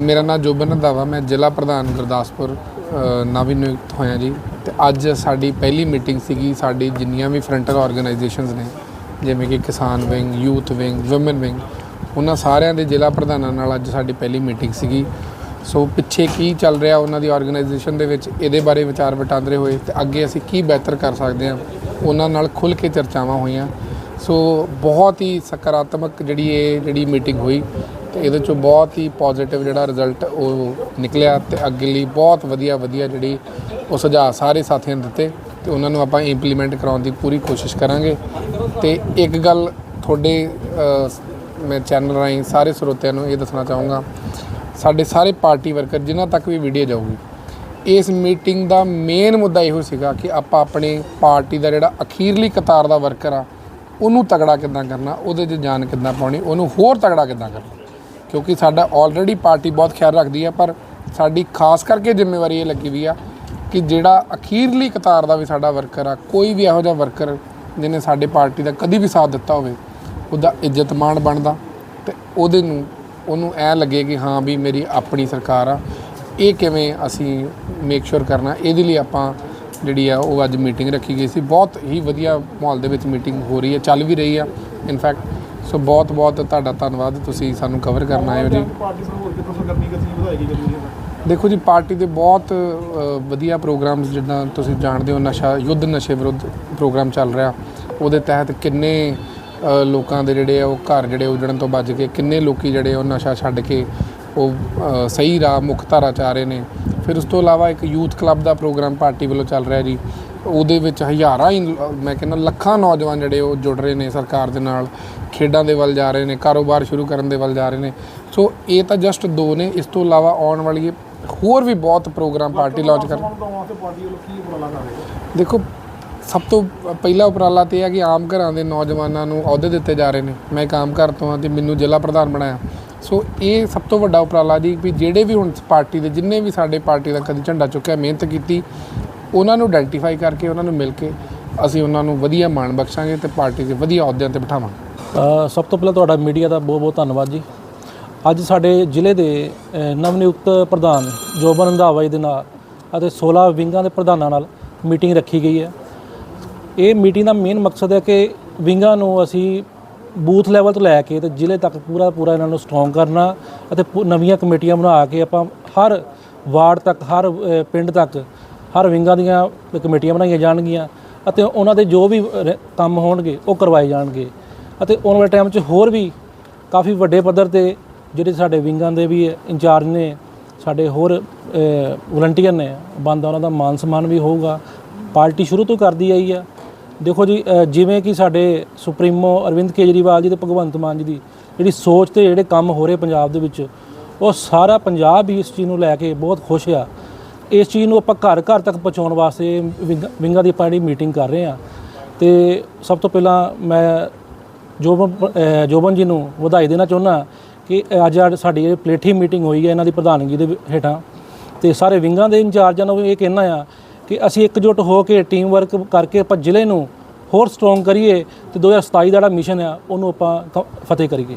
ਮੇਰਾ ਨਾਮ ਜੋਬਨ ਰੰਧਾਵਾ, ਮੈਂ ਜ਼ਿਲ੍ਹਾ ਪ੍ਰਧਾਨ ਗੁਰਦਾਸਪੁਰ ਨਵੀਂ ਨਿਯੁਕਤ ਹੋਇਆ ਜੀ। ਤੇ ਅੱਜ ਸਾਡੀ ਪਹਿਲੀ ਮੀਟਿੰਗ ਸੀਗੀ ਸਾਡੀ ਜਿੰਨੀਆਂ ਵੀ ਫਰੰਟਲ ਆਰਗੇਨਾਈਜੇਸ਼ਨਸ ਨੇ, ਜਿਵੇਂ ਕਿ ਕਿਸਾਨ wing, youth wing woman wing, ਉਹਨਾਂ ਸਾਰਿਆਂ ਦੇ ਜ਼ਿਲ੍ਹਾ ਪ੍ਰਧਾਨਾਂ ਨਾਲ ਅੱਜ ਸਾਡੀ ਪਹਿਲੀ ਮੀਟਿੰਗ ਸੀਗੀ। ਸੋ ਪਿੱਛੇ ਕੀ ਚੱਲ ਰਿਹਾ ਉਹਨਾਂ ਦੀ ਆਰਗੇਨਾਈਜੇਸ਼ਨ ਦੇ ਵਿੱਚ, ਇਹਦੇ ਬਾਰੇ ਵਿਚਾਰ ਵਟਾਂਦਰੇ ਹੋਏ ਤੇ ਅੱਗੇ ਅਸੀਂ ਕੀ ਬਿਹਤਰ ਕਰ ਸਕਦੇ ਹਾਂ, ਉਹਨਾਂ ਨਾਲ ਖੁੱਲ੍ਹ ਕੇ ਚਰਚਾਵਾਂ ਹੋਈਆਂ। ਸੋ ਬਹੁਤ ਹੀ ਸਕਾਰਾਤਮਕ ਜਿਹੜੀ ਇਹ ਜਿਹੜੀ ਮੀਟਿੰਗ ਹੋਈ ਤੇ ਇਹਦੇ ਚੋਂ ਬਹੁਤ ਹੀ ਪੋਜ਼ਿਟਿਵ ਜਿਹੜਾ ਰਿਜ਼ਲਟ ਉਹ ਨਿਕਲਿਆ ਤੇ ਅੱਗੇ ਲਈ ਬਹੁਤ ਵਧੀਆ ਵਧੀਆ ਜਿਹੜੀ ਉਹ ਸੁਝਾਅ ਸਾਰੇ ਸਾਥੀਆਂ ਨੇ ਦਿੱਤੇ ਤੇ ਉਹਨਾਂ ਨੂੰ ਆਪਾਂ ਇੰਪਲੀਮੈਂਟ ਕਰਾਉਣ ਦੀ ਪੂਰੀ ਕੋਸ਼ਿਸ਼ ਕਰਾਂਗੇ। ਤੇ ਇੱਕ ਗੱਲ ਤੁਹਾਡੇ ਮੈਂ ਚੈਨਲ ਰਾਹੀਂ ਸਾਰੇ ਸਰੋਤਿਆਂ ਨੂੰ ਇਹ ਦੱਸਣਾ ਚਾਹੂੰਗਾ। ਸਾਡੇ ਸਾਰੇ ਪਾਰਟੀ ਵਰਕਰ ਜਿਨ੍ਹਾਂ ਤੱਕ ਵੀ ਵੀਡੀਓ ਜਾਊਗੀ, ਇਸ ਮੀਟਿੰਗ ਦਾ ਮੇਨ ਮੁੱਦਾ ਇਹੋ ਸੀਗਾ ਕਿ ਆਪਾਂ ਆਪਣੇ ਪਾਰਟੀ ਦਾ ਜਿਹੜਾ ਅਖੀਰਲੀ ਕਤਾਰ ਦਾ ਵਰਕਰ ਆ, ਉਹਨੂੰ ਤਗੜਾ ਕਿੱਦਾਂ ਕਰਨਾ, ਉਹਦੇ 'ਚ ਜਾਨ ਕਿੱਦਾਂ ਪਾਉਣੀ, ਉਹਨੂੰ ਹੋਰ ਤਗੜਾ ਕਿੱਦਾਂ ਕਰਨਾ। ਕਿਉਂਕਿ ਸਾਡਾ ਆਲਰੇਡੀ ਪਾਰਟੀ ਬਹੁਤ ਖਿਆਲ ਰੱਖਦੀ ਹੈ ਪਰ ਸਾਡੀ ਖਾਸ ਕਰਕੇ ਜ਼ਿੰਮੇਵਾਰੀ ਇਹ ਲੱਗੀ ਵੀ ਆ ਕਿ ਜਿਹੜਾ ਅਖੀਰਲੀ ਕਤਾਰ ਦਾ ਵੀ ਸਾਡਾ ਵਰਕਰ ਆ, ਕੋਈ ਵੀ ਇਹੋ ਜਿਹਾ ਵਰਕਰ ਜਿਹਨੇ ਸਾਡੇ ਪਾਰਟੀ ਦਾ ਕਦੀ ਵੀ ਸਾਥ ਦਿੱਤਾ ਹੋਵੇ, ਉਹਦਾ ਇੱਜ਼ਤ ਮਾਣ ਬਣਦਾ ਤੇ ਉਹਦੇ ਨੂੰ, ਉਹਨੂੰ ਐ ਲੱਗੇ ਕਿ ਹਾਂ ਵੀ ਮੇਰੀ ਆਪਣੀ ਸਰਕਾਰ ਆ, ਇਹ ਕਿਵੇਂ ਅਸੀਂ ਮੇਕ ਸ਼ੋਰ ਕਰਨਾ, ਇਹਦੇ ਲਈ ਆਪਾਂ ਜਿਹੜੀ ਆ ਉਹ ਅੱਜ ਮੀਟਿੰਗ ਰੱਖੀ ਗਈ ਸੀ। ਬਹੁਤ ਹੀ ਵਧੀਆ ਮਾਹੌਲ ਦੇ ਵਿੱਚ ਮੀਟਿੰਗ ਹੋ ਰਹੀ ਹੈ, ਚੱਲ ਵੀ ਰਹੀ ਆ। ਇਨਫੈਕਟ ਸੋ ਬਹੁਤ ਬਹੁਤ ਤੁਹਾਡਾ ਧੰਨਵਾਦ, ਤੁਸੀਂ ਸਾਨੂੰ ਕਵਰ ਕਰਨ ਆਏ ਹੋ ਜੀ। ਪਾਰਟੀ ਨੂੰ ਹੋਰ ਕਿਤੇ ਕਰਨੀ ਗਤੀ ਵਧਾਏਗੀ ਜ਼ਰੂਰੀ ਹੈ ਦੇਖੋ ਜੀ, ਪਾਰਟੀ ਦੇ ਬਹੁਤ ਵਧੀਆ ਪ੍ਰੋਗਰਾਮਸ ਜਿੱਦਾਂ ਤੁਸੀਂ ਜਾਣਦੇ ਹੋ, ਨਸ਼ਾ, ਯੁੱਧ ਨਸ਼ੇ ਵਿਰੁੱਧ ਪ੍ਰੋਗਰਾਮ ਚੱਲ ਰਿਹਾ। ਉਹਦੇ ਤਹਿਤ ਕਿੰਨੇ ਲੋਕਾਂ ਦੇ ਜਿਹੜੇ ਆ, ਉਹ ਘਰ ਜਿਹੜੇ ਉਜੜਨ ਤੋਂ ਬਚ ਗਏ ਕਿੰਨੇ ਲੋਕੀ ਜਿਹੜੇ ਉਹ ਨਸ਼ਾ ਛੱਡ ਕੇ ਉਹ ਸਹੀ ਰਾਹ ਮੁੱਖ ਧਾਰਾ ਚ ਆ ਰਹੇ ਨੇ। ਫਿਰ ਉਸ ਤੋਂ ਇਲਾਵਾ ਇੱਕ ਯੂਥ ਕਲੱਬ ਦਾ ਪ੍ਰੋਗਰਾਮ ਪਾਰਟੀ ਵੱਲੋਂ ਚੱਲ ਰਿਹਾ ਜੀ। ਉਹਦੇ ਵਿੱਚ ਹਜ਼ਾਰਾਂ ਹੀ ਮੈਂ ਕਹਿੰਦਾ ਲੱਖਾਂ ਨੌਜਵਾਨ ਜਿਹੜੇ ਉਹ ਜੁੜ ਰਹੇ ਨੇ ਸਰਕਾਰ ਦੇ ਨਾਲ ਖੇਡਾਂ ਦੇ ਵੱਲ ਜਾ ਰਹੇ ਨੇ ਕਾਰੋਬਾਰ ਸ਼ੁਰੂ ਕਰਨ ਦੇ ਵੱਲ ਜਾ ਰਹੇ ਨੇ। ਸੋ ਇਹ ਤਾਂ ਜਸਟ ਦੋ ਨੇ ਇਸ ਤੋਂ ਇਲਾਵਾ ਆਉਣ ਵਾਲੀ ਹੋਰ ਵੀ ਬਹੁਤ ਪ੍ਰੋਗਰਾਮ ਪਾਰਟੀ ਲਾਂਚ ਕਰ ਦੇਖੋ ਸਭ ਤੋਂ ਪਹਿਲਾ ਉਪਰਾਲਾ ਤੇ ਹੈ ਕਿ ਆਮ ਘਰਾਂ ਦੇ ਨੌਜਵਾਨਾਂ ਨੂੰ ਅਹੁਦੇ ਦਿੱਤੇ ਜਾ ਰਹੇ ਨੇ। ਮੈਂ ਇੱਕ ਆਮ ਘਰ ਤੋਂ ਹਾਂ ਤੇ ਮੈਨੂੰ ਜ਼ਿਲ੍ਹਾ ਪ੍ਰਧਾਨ ਬਣਾਇਆ। ਸੋ ਇਹ ਸਭ ਤੋਂ ਵੱਡਾ ਉਪਰਾਲਾ ਜੀ ਵੀ ਜਿਹੜੇ ਵੀ ਹੁਣ ਪਾਰਟੀ ਦੇ ਜਿੰਨੇ ਵੀ ਸਾਡੇ ਪਾਰਟੀ ਦਾ ਕਦੀ ਝੰਡਾ ਚੁੱਕਿਆ ਮਿਹਨਤ ਕੀਤੀ ਉਹਨਾਂ ਨੂੰ ਆਇਡੈਂਟੀਫਾਈ ਕਰਕੇ ਉਹਨਾਂ ਨੂੰ ਮਿਲ ਕੇ ਅਸੀਂ ਉਹਨਾਂ ਨੂੰ ਵਧੀਆ ਮਾਣ ਬਖਸ਼ਾਂਗੇ ਤੇ ਪਾਰਟੀ ਦੇ ਵਧੀਆ ਅਹੁਦਿਆਂ ਤੇ ਬਿਠਾਵਾਂਗੇ। ਸਭ ਤੋਂ ਪਹਿਲਾਂ ਤੁਹਾਡਾ ਮੀਡੀਆ ਦਾ ਬਹੁਤ ਬਹੁਤ ਧੰਨਵਾਦ ਜੀ। ਅੱਜ ਸਾਡੇ ਜ਼ਿਲ੍ਹੇ ਦੇ ਅ, ਨਵਨਿਯੁਕਤ ਪ੍ਰਧਾਨ ਜੋਬਨ ਰੰਧਾਵਾ ਜੀ ਦੇ ਨਾਲ ਅਤੇ 16 ਵਿੰਗਾਂ ਦੇ ਪ੍ਰਧਾਨਾਂ ਨਾਲ ਮੀਟਿੰਗ ਰੱਖੀ ਗਈ ਹੈ। ਇਹ ਮੀਟਿੰਗ ਦਾ ਮੇਨ ਮਕਸਦ ਹੈ ਕਿ ਵਿੰਗਾਂ ਨੂੰ ਅਸੀਂ ਬੂਥ ਲੈਵਲ ਤੋਂ ਲੈ ਕੇ ਤੇ ਜ਼ਿਲ੍ਹੇ ਤੱਕ ਪੂਰਾ ਪੂਰਾ ਇਹਨਾਂ ਨੂੰ ਸਟਰੋਂਗ ਕਰਨਾ ਅਤੇ ਪੂ- ਨਵੀਆਂ ਕਮੇਟੀਆਂ ਬਣਾ ਕੇ ਆਪਾਂ ਹਰ ਵਾਰਡ ਤੱਕ ਹਰ ਪਿੰਡ ਤੱਕ ਹਰ ਵਿੰਗਾਂ ਦੀਆਂ ਕਮੇਟੀਆਂ ਬਣਾਈਆਂ ਜਾਣਗੀਆਂ ਅਤੇ ਉਹਨਾਂ ਦੇ ਜੋ ਵੀ ਰ- ਕੰਮ ਹੋਣਗੇ ਉਹ ਕਰਵਾਏ ਜਾਣਗੇ। ਅਤੇ ਆਉਣ ਵਾਲੇ ਟਾਈਮ 'ਚ ਹੋਰ ਵੀ ਕਾਫੀ ਵੱਡੇ ਪੱਧਰ ਤੇ ਜਿਹੜੇ ਸਾਡੇ ਵਿੰਗਾਂ ਦੇ ਵੀ ਇੰਚਾਰਜ ਨੇ ਸਾਡੇ ਹੋਰ ਵਲੰਟੀਅਰ ਨੇ ਬੰਦਾ ਉਹਨਾਂ ਦਾ ਮਾਨ ਸਨਮਾਨ ਵੀ ਹੋਊਗਾ। ਪਾਰਟੀ ਸ਼ੁਰੂ ਤੋਂ ਕਰਦੀ ਆਈ ਆ। ਦੇਖੋ ਜੀ ਅ, ਜਿਵੇਂ ਕਿ ਸਾਡੇ ਸੁਪਰੀਮੋ ਅਰਵਿੰਦ ਕੇਜਰੀਵਾਲ ਜੀ ਤੇ ਭਗਵੰਤ ਮਾਨ ਜੀ ਦੀ ਜਿਹੜੀ ਸੋਚ ਤੇ ਜਿਹੜੇ ਕੰਮ ਹੋ ਰਹੇ ਪੰਜਾਬ ਦੇ ਵਿੱਚ ਉਹ ਸਾਰਾ ਪੰਜਾਬ ਹੀ ਇਸ ਚੀਜ਼ ਨੂੰ ਲੈ ਕੇ ਬਹੁਤ ਖੁਸ਼ ਆ। ਇਸ ਚੀਜ਼ ਨੂੰ ਆਪਾਂ ਘਰ ਘਰ ਤੱਕ ਪਹੁੰਚਾਉਣ ਵਾਸਤੇ ਵਿੰਗ- ਵਿੰਗਾਂ ਦੀ ਆਪਾਂ ਜਿਹੜੀ ਮੀਟਿੰਗ ਕਰ ਰਹੇ ਹਾਂ। ਤੇ ਸਭ ਤੋਂ ਪਹਿਲਾਂ ਮੈਂ ਜੋਬਨ ਅ, ਜੋਬਨ ਜੀ ਨੂੰ ਵਧਾਈ ਦੇਣਾ ਚਾਹੁੰਦਾ ਕਿ ਅੱਜ ਅੱਜ ਸਾਡੀ ਇਹ ਪਲੇਠੀ ਮੀਟਿੰਗ ਹੋਈ ਹੈ ਇਹਨਾਂ ਦੀ ਪ੍ਰਧਾਨਗੀ ਦੇ ਹੇਠਾਂ। ਤੇ ਸਾਰੇ ਵਿੰਗਾਂ ਦੇ ਇੰਚਾਰਜਾਂ ਨੂੰ ਵੀ ਇਹ ਕਹਿਣਾ ਆ ਕਿ ਅਸੀਂ ਇਕਜੁੱਟ ਹੋ ਕੇ ਟੀਮ ਵਰਕ ਕਰਕੇ ਆਪਾਂ ਜ਼ਿਲ੍ਹੇ ਨੂੰ ਹੋਰ ਸਟਰੋਂਗ ਕਰੀਏ ਤੇ 2027 ਦਾ ਜਿਹੜਾ ਮਿਸ਼ਨ ਆ ਉਹਨੂੰ ਆਪਾਂ ਕ- ਫਤਿਹ ਕਰੀਏ।